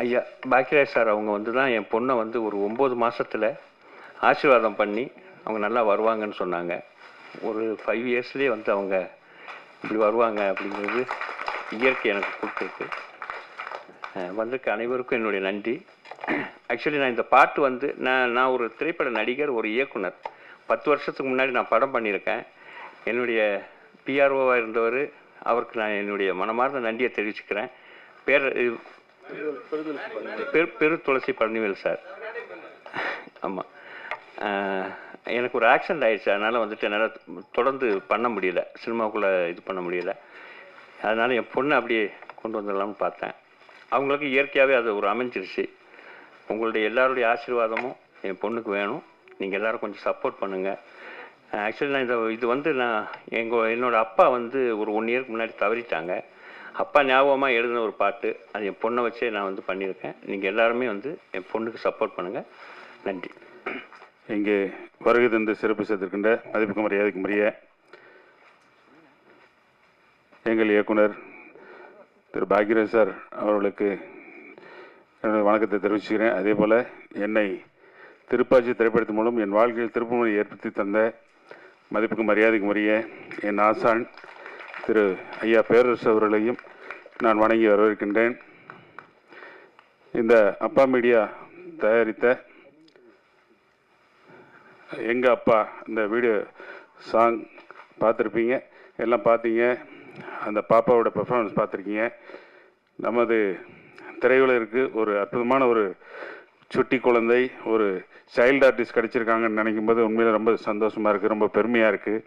ஐயா பாக்கியராஜ் சார் அவங்க வந்து தான் என் பொண்ணை வந்து ஒரு ஒம்பது மாதத்தில் ஆசீர்வாதம் பண்ணி அவங்க நல்லா வருவாங்கன்னு சொன்னாங்க. ஒரு ஃபைவ் இயர்ஸ்லேயே வந்து அவங்க இப்படி வருவாங்க அப்படிங்கிறது இயற்கை எனக்கு கொடுத்துருக்கு. வந்திருக்க அனைவருக்கும் என்னுடைய நன்றி. ஆக்சுவலி நான் இந்த பாட்டு வந்து நான் நான் ஒரு திரைப்பட நடிகர் ஒரு இயக்குனர். பத்து வருஷத்துக்கு முன்னாடி நான் படம் பண்ணியிருக்கேன். என்னுடைய பிஆர்ஓவாக இருந்தவர் அவருக்கு நான் என்னுடைய மனமார்ந்த நன்றியை தெரிவிச்சுக்கிறேன். பேர் பெரு பெரு துளசி பழனிவேல் சார். ஆமாம் எனக்கு ஒரு ஆக்சிடென்ட் ஆயிடுச்சு. அதனால் வந்துட்டு என்னால் தொடர்ந்து பண்ண முடியல. சினிமாவுக்குள்ளே இது பண்ண முடியல. அதனால் என் பொண்ணை அப்படியே கொண்டு வந்துடலாம்னு பார்த்தேன். அவங்களுக்கு இயற்கையாகவே அது ஒரு அமைஞ்சிருச்சு. உங்களுடைய எல்லாருடைய ஆசீர்வாதமும் என் பொண்ணுக்கு வேணும். நீங்கள் எல்லோரும் கொஞ்சம் சப்போர்ட் பண்ணுங்கள் ஆக்சுவலி நான் இந்த இது வந்து நான் எங்கள் என்னோடய அப்பா வந்து ஒரு ஒன் இயருக்கு முன்னாடி தவறிட்டாங்க. அப்பா ஞாபகமாக எழுதின ஒரு பாட்டு. அது என் பொண்ணை வச்சே நான் வந்து பண்ணியிருக்கேன். நீங்கள் எல்லாருமே வந்து என் பொண்ணுக்கு சப்போர்ட் பண்ணுங்கள் நன்றி. இங்கே வருகை தந்து சிறப்பு சேர்த்திருக்கின்ற மதிப்புக்கு மரியாதைக்கு மரிய எங்கள் இயக்குனர் திரு பாக்யராஜ் சார் அவர்களுக்கு என்னுடைய வணக்கத்தை தெரிவிச்சுக்கிறேன். அதே போல் என்னை திருப்பாச்சி திரைப்படத்தின் மூலம் என் வாழ்க்கையில் திருப்புமுனை ஏற்படுத்தி தந்த மதிப்புக்கு மரியாதைக்கு முறைய என் ஆசான் திரு ஐயா பேரரசு அவர்களையும் நான் வணங்கி வரவேற்கின்றேன். இந்த அப்பா மீடியா தயாரித்த எங்கள் அப்பா இந்த வீடியோ சாங் பார்த்துருப்பீங்க. எல்லாம் பார்த்தீங்க. அந்த பாப்பாவோட பெர்ஃபார்மன்ஸ் பார்த்துருக்கீங்க. நமது திரையுலகிற்கு ஒரு அற்புதமான ஒரு சுட்டி குழந்தை ஒரு சைல்டு ஆர்டிஸ்ட் கிடைச்சிருக்காங்கன்னு நினைக்கும் போது உண்மையில் ரொம்ப சந்தோஷமாக இருக்குது ரொம்ப பெருமையாக இருக்குது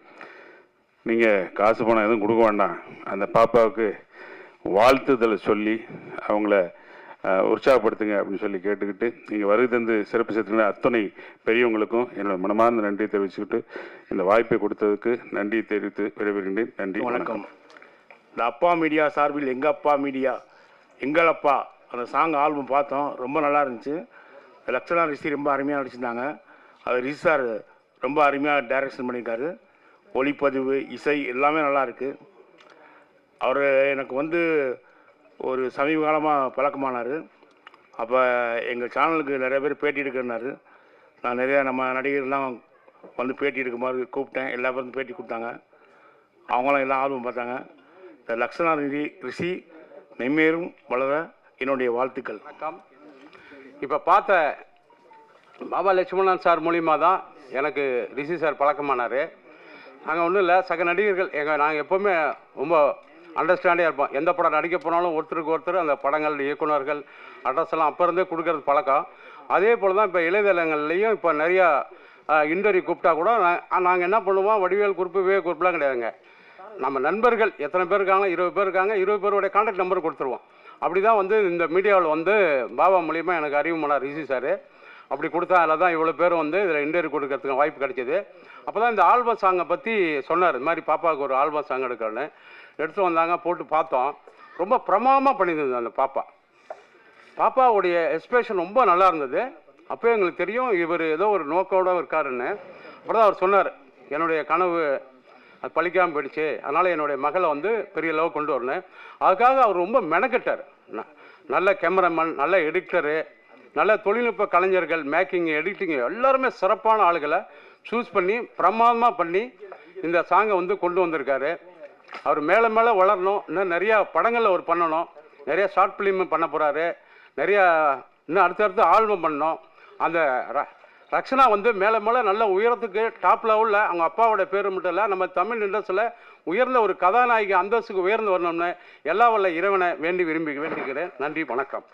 நீங்கள் காசு பணம் எதுவும் கொடுக்க வேண்டாம். அந்த பாப்பாவுக்கு வாழ்த்துதலை சொல்லி அவங்கள உற்சாகப்படுத்துங்க அப்படின்னு சொல்லி கேட்டுக்கிட்டு நீங்கள் வருகை தந்து சிறப்பு சேர்த்துக்கிற அத்தனை பெரியவங்களுக்கும் என்னோட மனமார்ந்த நன்றியை தெரிவிச்சுக்கிட்டு இந்த வாய்ப்பை கொடுத்ததுக்கு நன்றியை தெரிவித்து விடைபெறுகின்றேன். நன்றி வணக்கம். இந்த அப்பா மீடியா சார்பில் எங்கள் அப்பா மீடியா எங்கள் அப்பா அந்த சாங் ஆல்பம் பார்த்தோம் ரொம்ப நல்லா இருந்துச்சு. லக்ஷனா ரிஷி ரொம்ப அருமையாக நடிச்சிருந்தாங்க. அது ரிஷி சார் ரொம்ப அருமையாக டைரக்ஷன் பண்ணியிருக்காரு. ஒளிப்பதிவு இசை எல்லாமே நல்லா இருக்குது அவர் எனக்கு வந்து ஒரு சமீப காலமாக பழக்கமானார். அப்போ எங்கள் சேனலுக்கு நிறைய பேர் பேட்டி எடுக்கிறனாரு. நான் நிறையா நம்ம நடிகர்லாம் வந்து பேட்டி எடுக்குமாறு கூப்பிட்டேன். எல்லா பேரும் பேட்டி கொடுத்தாங்க. அவங்களாம் எல்லாம் ஆர்வம் பார்த்தாங்க. இந்த லக்ஷணா ரிஷி ரிஷி மென்மேலும் வளர என்னுடைய வாழ்த்துக்கள். வணக்கம். இப்போ பார்த்த பாபா லட்சுமணன் சார் மூலியமாக தான் எனக்கு ரிஷி சார் பழக்கமானார். நாங்கள் ஒன்றும் இல்லை. சக நடிகர்கள் எங்கள் நாங்கள் எப்போவுமே ரொம்ப அண்டர்ஸ்டாண்டிங்காக இருப்போம். எந்த படம் நடிக்க போனாலும் ஒருத்தருக்கு ஒருத்தர் அந்த படங்கள் இயக்குனர்கள் அட்ரஸ் எல்லாம் அப்போ இருந்தே கொடுக்கறது பழக்கம். அதே போல் தான் இப்போ இளையதளங்கள்லேயும் இப்போ நிறையா இன்டர்வியூ கூப்பிட்டா கூட நாங்கள் என்ன பண்ணுவோம்? வடிவேல் குறிப்பு வே குறிப்புலாம் கிடையாதுங்க. நம்ம நண்பர்கள் எத்தனை பேர் இருக்காங்க? இருபது பேர் இருக்காங்க. இருபது பேருடைய கான்டாக்ட் நம்பர் கொடுத்துருவோம். அப்படி தான் வந்து இந்த மீடியாவில் வந்து பாபா மூலியமாக எனக்கு அறிவுமனார் ரிஷி சார். அப்படி கொடுத்தா தான் இவ்வளோ பேர் வந்து இதில் இன்டர்வியூ கொடுக்கறதுக்கு வாய்ப்பு கிடைச்சிது. அப்போ தான் இந்த ஆல்பம் சாங்கை பற்றி சொன்னார். இது மாதிரி பாப்பாவுக்கு ஒரு ஆல்பம் சாங் எடுக்கிறேன்னு. எடுத்து வந்தாங்க போட்டு பார்த்தோம். ரொம்ப பிரமாதமாக பண்ணியிருந்தது அந்த பாப்பா. பாப்பாவுடைய எக்ஸ்பிரஷன் ரொம்ப நல்லா இருந்தது. அப்போ எங்களுக்கு தெரியும் இவர் ஏதோ ஒரு நோக்கோட இருக்காருன்னு. அப்புறம் அவர் சொன்னார் என்னுடைய கனவு அது பழிக்காமல் போயிடுச்சு. அதனால் என்னுடைய மகளை வந்து பெரிய லெவல் கொண்டு வரணும். அதுக்காக அவர் ரொம்ப மெனக்கெட்டார். நல்ல கேமராமேன் நல்ல எடிட்டரு நல்ல தொழில்நுட்ப கலைஞர்கள் மேக்கிங் எடிட்டிங் எல்லாருமே சிறப்பான ஆளுகளை சூஸ் பண்ணி பிரமாதமாக பண்ணி இந்த சாங்கை வந்து கொண்டு வந்திருக்காரு. அவர் மேலே மேலே வளரணும். இன்னும் நிறையா படங்களில் அவர் பண்ணணும். நிறைய ஷார்ட் ஃபிலிம் பண்ண போகிறாரு நிறையா இன்னும் அடுத்தடுத்து ஆல்பம் பண்ணணும். அந்த ர- ரக்ஷனா வந்து மேலே மேலே நல்ல உயரத்துக்கு டாப் லெவலில் அவங்க அப்பாவோட பேர் மட்டும் இல்லை நம்ம தமிழ் இண்டஸ்ட்ரியில் உயர்ந்த ஒரு கதாநாயகி அந்தஸ்துக்கு உயர்ந்து வரணும்னு எல்லா வல்ல இறைவனை வேண்டி விரும்பி வேண்டிக்கிறேன். நன்றி வணக்கம்.